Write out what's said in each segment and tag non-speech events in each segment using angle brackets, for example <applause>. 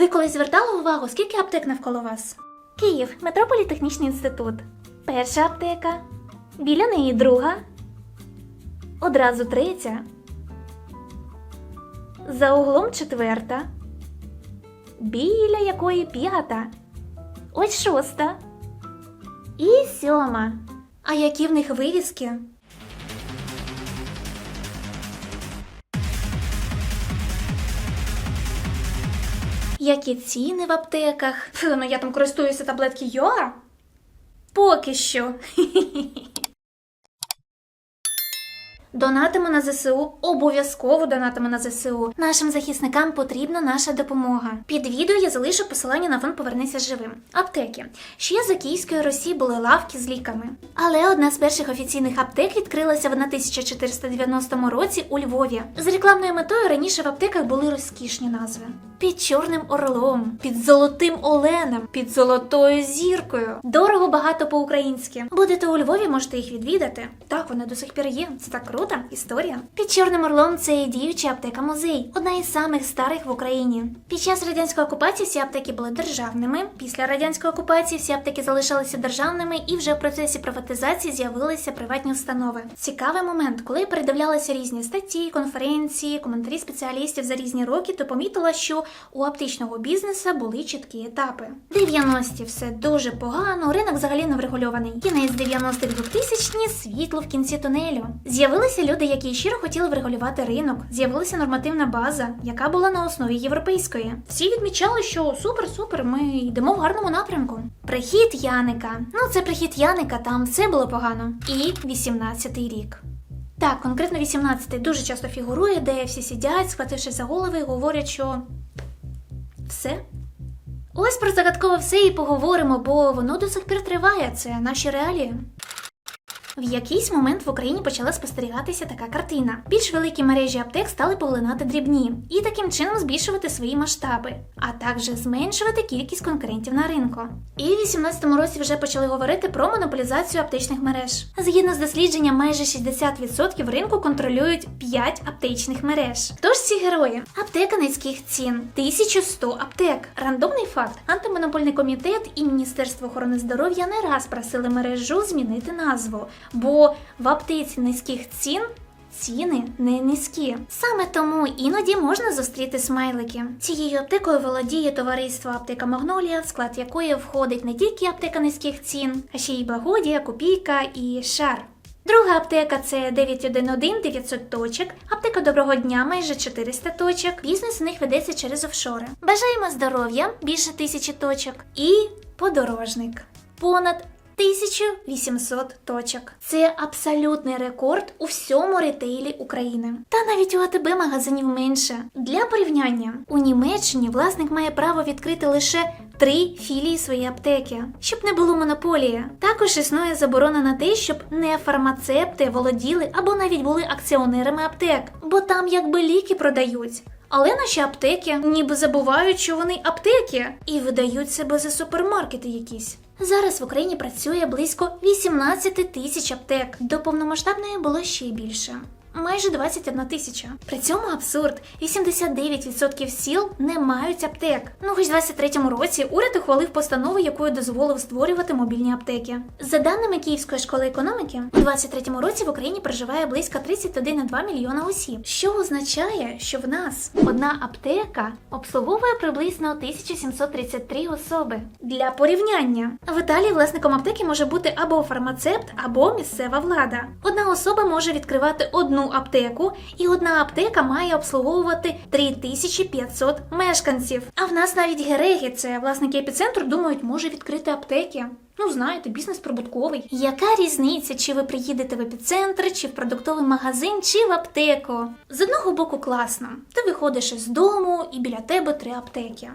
Ви колись звертали увагу, скільки аптек навколо вас? Київ, метрополітехнічний інститут. Перша аптека. Біля неї друга. Одразу третя. За углом четверта. Біля якої п'ята. Ось шоста. І сьома. А які в них вивіски? Які ціни в аптеках? Фу, <laughs> ну я там користуюся таблетки Йоа? Поки що. <laughs> Донатимо на ЗСУ, обов'язково донатимо на ЗСУ. Нашим захисникам потрібна наша допомога. Під відео я залишу посилання на фонд Повернися живим. Аптеки. Ще за Київської Росії були лавки з ліками. Але одна з перших офіційних аптек відкрилася в 1490 році у Львові. З рекламною метою раніше в аптеках були розкішні назви. Під чорним орлом, під золотим оленем, під золотою зіркою. Дорого багато по-українськи. Будете у Львові, можете їх відвідати. Так, вони до сих пір є. Це так круто, історія. Під чорним орлом це діюча аптека музей, одна із самих старих в Україні. Під час радянської окупації всі аптеки були державними. Після радянської окупації всі аптеки залишалися державними, і вже в процесі приватизації з'явилися приватні установи. Цікавий момент, коли я передивлялася різні статті, конференції, коментарі спеціалістів за різні роки, то помітила, що у аптечного бізнесу були чіткі етапи. 90-ті все дуже погано, ринок взагалі не врегульований. Кінець 90-х 2000-ні світло в кінці тунелю. З'явилися люди, які щиро хотіли врегулювати ринок. З'явилася нормативна база, яка була на основі європейської. Всі відмічали, що супер, супер, ми йдемо в гарному напрямку. Прихід Яника. Ну, це прихід Яника, там все було погано. І 18-й рік. Так, конкретно 18-й дуже часто фігурує, де всі сидять, схвативши за голови, говорять, що все. Ось про загадкове все і поговоримо, бо воно до сих пір триває. Це наші реалії. В якийсь момент в Україні почала спостерігатися така картина. Більш великі мережі аптек стали поглинати дрібні і таким чином збільшувати свої масштаби, а також зменшувати кількість конкурентів на ринку. І в 18-му році вже почали говорити про монополізацію аптечних мереж. Згідно з дослідженням, майже 60% ринку контролюють 5 аптечних мереж. Хто ж ці герої? Аптека низьких цін, 1100 аптек. Рандомний факт: антимонопольний комітет і Міністерство охорони здоров'я не раз просили мережу змінити назву, бо в аптеці низьких цін. Ціни не низькі. Саме тому іноді можна зустріти смайлики. Цією аптекою володіє товариство Аптека Магнолія, в склад якої входить не тільки аптека низьких цін, а ще й Благодія, Копійка і Шар. Друга аптека це 911 900 точок, аптека доброго дня майже 400 точок. Бізнес у них ведеться через офшори. Бажаємо здоров'я більше тисячі точок. І подорожник понад 1800 точок. Це абсолютний рекорд у всьому ретейлі України. Та навіть у АТБ магазинів менше. Для порівняння у Німеччині власник має право відкрити лише три філії своєї аптеки, щоб не було монополії. Також існує заборона на те, щоб не фармацепти володіли або навіть були акціонерами аптек, бо там якби ліки продають. Але наші аптеки ніби забувають, що вони аптеки, і видають себе за супермаркети якісь. Зараз в Україні працює близько 18 тисяч аптек. До повномасштабної було ще більше. Майже 21 тисяча. При цьому абсурд: 89% сіл не мають аптек. Ну, хоч в 23-му році уряд ухвалив постанову, якою дозволив створювати мобільні аптеки. За даними Київської школи економіки, у 23-му році в Україні проживає близько 31,2 мільйона осіб, що означає, що в нас одна аптека обслуговує приблизно 1733 особи. Для порівняння в Італії власником аптеки може бути або фармацепт, або місцева влада. Одна особа може відкривати одну аптеку, і одна аптека має обслуговувати 3500 мешканців. А в нас навіть гереги, це власники епіцентру, думають, може відкрити аптеки. Ну, знаєте, бізнес прибутковий. Яка різниця, чи ви приїдете в епіцентр, чи в продуктовий магазин, чи в аптеку? З одного боку класно. Ти виходиш із дому і біля тебе три аптеки.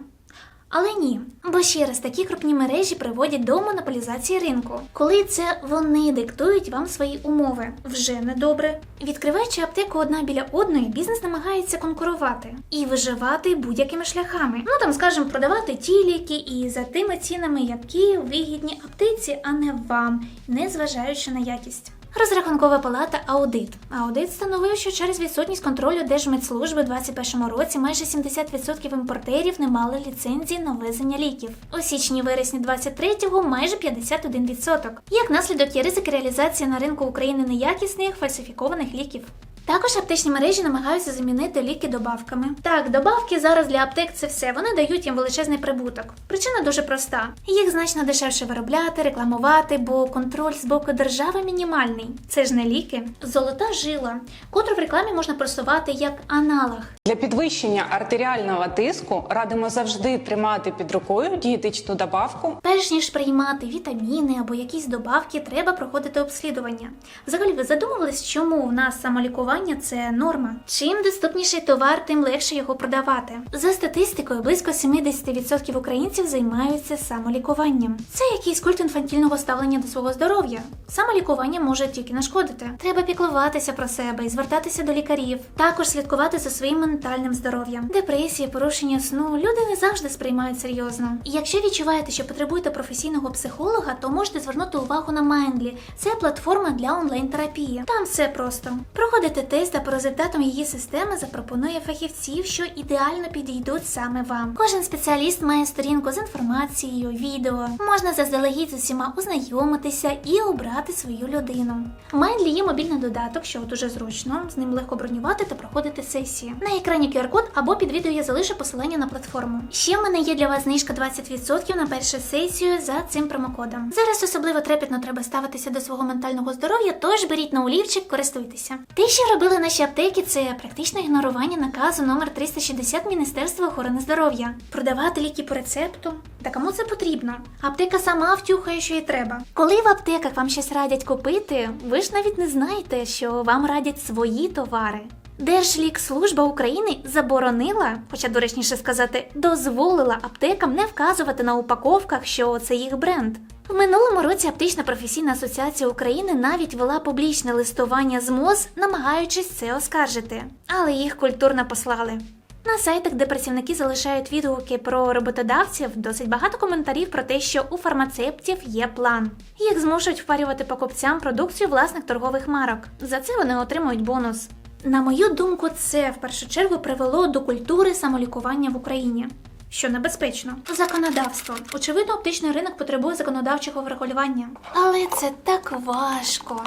Але ні, бо ще раз такі крупні мережі приводять до монополізації ринку, коли це вони диктують вам свої умови. Вже недобре. Відкриваючи аптеку одна біля одної, бізнес намагається конкурувати і виживати будь-якими шляхами. Ну там, скажімо, продавати ті ліки і за тими цінами, які вигідні аптеці, а не вам, не зважаючи на якість. Розрахункова палата аудит. Аудит встановив, що через відсутність контролю Держмедслужби у 2021 році майже 70% імпортерів не мали ліцензії на ввезення ліків. У січні-вересні 23-го майже 51%. Як наслідок є ризик реалізації на ринку України неякісних фальсифікованих ліків. Також аптечні мережі намагаються замінити ліки добавками. Так, добавки зараз для аптек це все. Вони дають їм величезний прибуток. Причина дуже проста: їх значно дешевше виробляти, рекламувати, бо контроль з боку держави мінімальний. Це ж не ліки. Золота жила, котру в рекламі можна просувати як аналог. Для підвищення артеріального тиску радимо завжди тримати під рукою дієтичну добавку. Перш ніж приймати вітаміни або якісь добавки, треба проходити обслідування. Взагалі, ви задумувались, чому в нас самолікування це норма? Чим доступніший товар, тим легше його продавати. За статистикою, близько 70% українців займаються самолікуванням. Це якийсь культ інфантільного ставлення до свого здоров'я. Самолікування може тільки нашкодити. Треба піклуватися про себе і звертатися до лікарів. Також слідкувати за своїм ментальним здоров'ям. Депресії, порушення сну люди не завжди сприймають серйозно. І якщо відчуваєте, що потребуєте професійного психолога, то можете звернути увагу на Mindly. Це платформа для онлайн-терапії. Там все просто. Проходите тест, а по результатам її система запропонує фахівців, що ідеально підійдуть саме вам. Кожен спеціаліст має сторінку з інформацією, відео. Можна заздалегідь з усіма ознайомитися і обрати свою людину. Mindly є мобільний додаток, що дуже зручно. З ним легко бронювати та проходити сесії. На екрані QR-код або під відео я залишу посилання на платформу. Ще в мене є для вас знижка 20% на першу сесію за цим промокодом. Зараз особливо трепетно треба ставитися до свого ментального здоров'я, тож беріть на олівчик, користуйтеся. Те, що робили наші аптеки, це практичне ігнорування наказу номер 360 Міністерства охорони здоров'я. Продавати ліки по рецепту. Та кому це потрібно? Аптека сама втюхає, що їй треба. Коли в аптеках вам щось радять купити, ви ж навіть не знаєте, що вам радять свої товари. Держлікслужба України заборонила, хоча доречніше сказати, дозволила аптекам не вказувати на упаковках, що це їх бренд. В минулому році Аптечна професійна асоціація України навіть вела публічне листування з МОЗ, намагаючись це оскаржити, але їх культурно послали. На сайтах, де працівники залишають відгуки про роботодавців, досить багато коментарів про те, що у фармацевтів є план. Їх змушують впарювати покупцям продукцію власних торгових марок. За це вони отримують бонус. На мою думку, це в першу чергу привело до культури самолікування в Україні. Що небезпечно. Законодавство. Очевидно, оптичний ринок потребує законодавчого врегулювання. Але це так важко.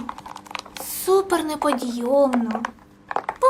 Супер неподйомно.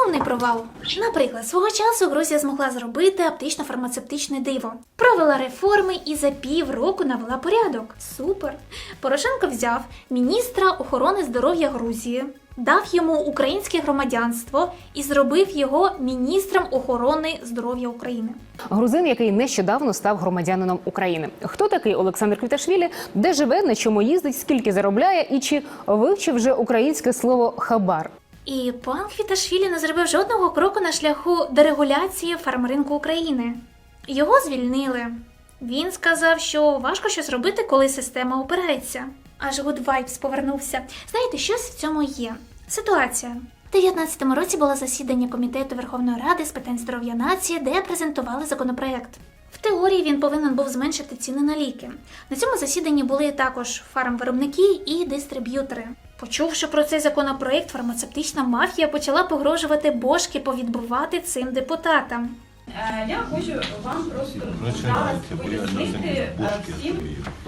Повний провал. Наприклад, свого часу Грузія змогла зробити аптично-фармацевтичне диво. Провела реформи і за півроку навела порядок. Супер. Порошенко взяв міністра охорони здоров'я Грузії, дав йому українське громадянство і зробив його міністром охорони здоров'я України. Грузин, який нещодавно став громадянином України. Хто такий Олександр Квіташвілі? Де живе, на чому їздить, скільки заробляє, і чи вивчив вже українське слово хабар? І пан Квіташвілі не зробив жодного кроку на шляху дерегуляції фармринку України. Його звільнили. Він сказав, що важко щось робити, коли система опирається. Аж Vibes повернувся. Знаєте, щось в цьому є. Ситуація. У 19-му році було засідання комітету Верховної Ради з питань здоров'я нації, де презентували законопроект. В теорії він повинен був зменшити ціни на ліки. На цьому засіданні були також фармвиробники і дистриб'ютори. Почувши про цей законопроект, фармацевтична мафія почала погрожувати бошки повідбувати цим депутатам. Е, Я хочу вам просто я пояснити е, бошки всім,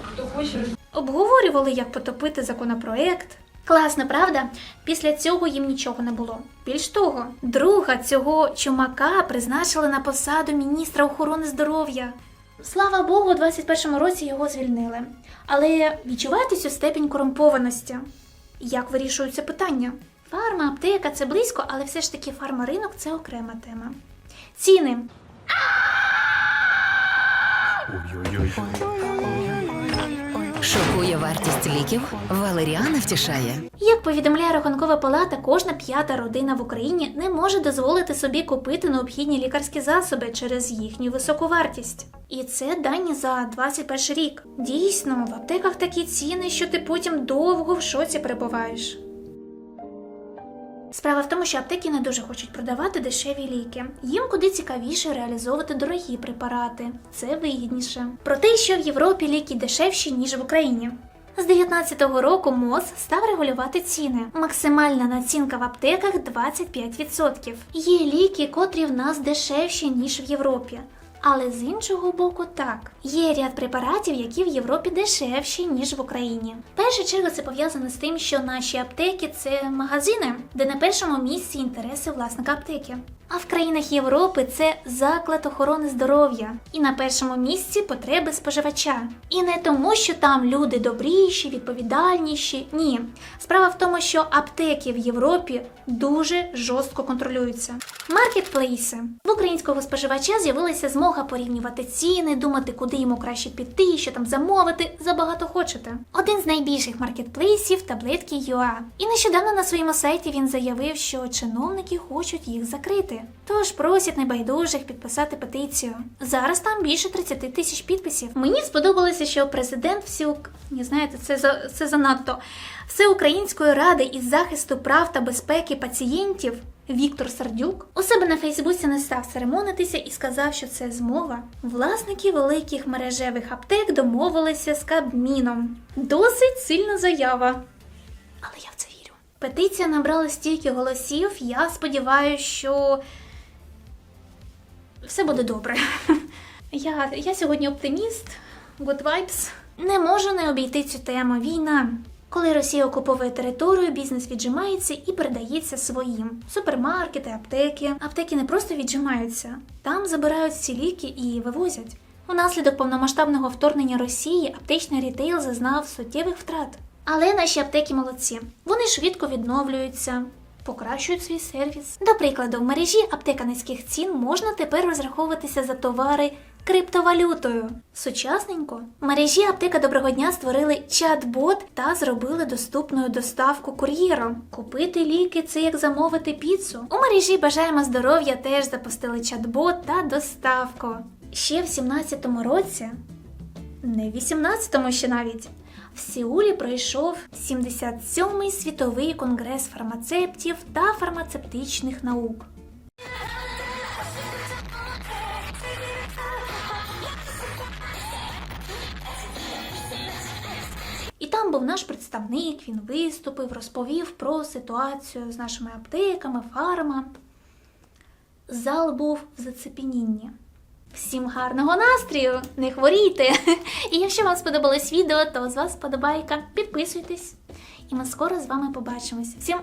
хто хоче Обговорювали, як потопити законопроект. Класно, правда? Після цього їм нічого не було. Більш того, друга цього чумака призначили на посаду міністра охорони здоров'я. Слава Богу, у 21-му році його звільнили. Але відчуваєте цю степінь корумпованості? Як вирішуються питання? Фарма, аптека це близько, але все ж таки фармаринок це окрема тема. Ціни. Шокує вартість ліків. Валеріана втішає. Як повідомляє Рахункова палата, кожна п'ята родина в Україні не може дозволити собі купити необхідні лікарські засоби через їхню високу вартість. І це дані за 21 рік. Дійсно, в аптеках такі ціни, що ти потім довго в шоці перебуваєш. Справа в тому, що аптеки не дуже хочуть продавати дешеві ліки. Їм куди цікавіше реалізовувати дорогі препарати. Це вигідніше. Про те, що в Європі ліки дешевші, ніж в Україні. З 19-го року МОЗ став регулювати ціни. Максимальна націнка в аптеках 25%. Є ліки, котрі в нас дешевші, ніж в Європі. Але з іншого боку, так є ряд препаратів, які в Європі дешевші ніж в Україні. В першу чергу це пов'язано з тим, що наші аптеки це магазини, де на першому місці інтереси власника аптеки. А в країнах Європи це заклад охорони здоров'я, і на першому місці потреби споживача. І не тому, що там люди добріші, відповідальніші. Ні. Справа в тому, що аптеки в Європі дуже жорстко контролюються. Маркетплейси в українського споживача з'явилася змога порівнювати ціни, думати, куди йому краще піти, що там замовити. Забагато хочете. Один з найбільших маркетплейсів таблетки UA. І нещодавно на своєму сайті він заявив, що чиновники хочуть їх закрити. Тож просять небайдужих підписати петицію. Зараз там більше 30 тисяч підписів. Мені сподобалося, що президент всю не знаєте, це за це занадто Всеукраїнської ради із захисту прав та безпеки пацієнтів Віктор Сардюк у себе на Фейсбуці не став церемонитися і сказав, що це змова. Власники великих мережевих аптек домовилися з Кабміном. Досить сильна заява. Але я в це вірю. Петиція набрала стільки голосів. Я сподіваюся, що все буде добре. <laughs> Я, я сьогодні оптиміст, good vibes. Не можу не обійти цю тему. Війна. Коли Росія окуповує територію, бізнес віджимається і передається своїм. Супермаркети, аптеки. Аптеки не просто віджимаються, там забирають всі ліки і вивозять. Унаслідок повномасштабного вторгнення Росії аптечний рітейл зазнав суттєвих втрат. Але наші аптеки молодці. Вони швидко відновлюються, покращують свій сервіс. До прикладу, в мережі аптека низьких цін можна тепер розраховуватися за товари криптовалютою. Сучасненько. Мережі аптека доброго дня створили чат-бот та зробили доступною доставку кур'єром. Купити ліки це як замовити піцу. У мережі бажаємо здоров'я теж запустили чат-бот та доставку. Ще в 17-му році не в 18-му ще навіть. В Сеулі пройшов 77-й світовий конгрес фармацевтів та фармацевтичних наук. Був наш представник, він виступив, розповів про ситуацію з нашими аптеками, фарма. Зал був в зацепенінні. Всім гарного настрою! Не хворійте! І якщо вам сподобалось відео, то з вас сподобайка, підписуйтесь. І ми скоро з вами побачимось. Всім!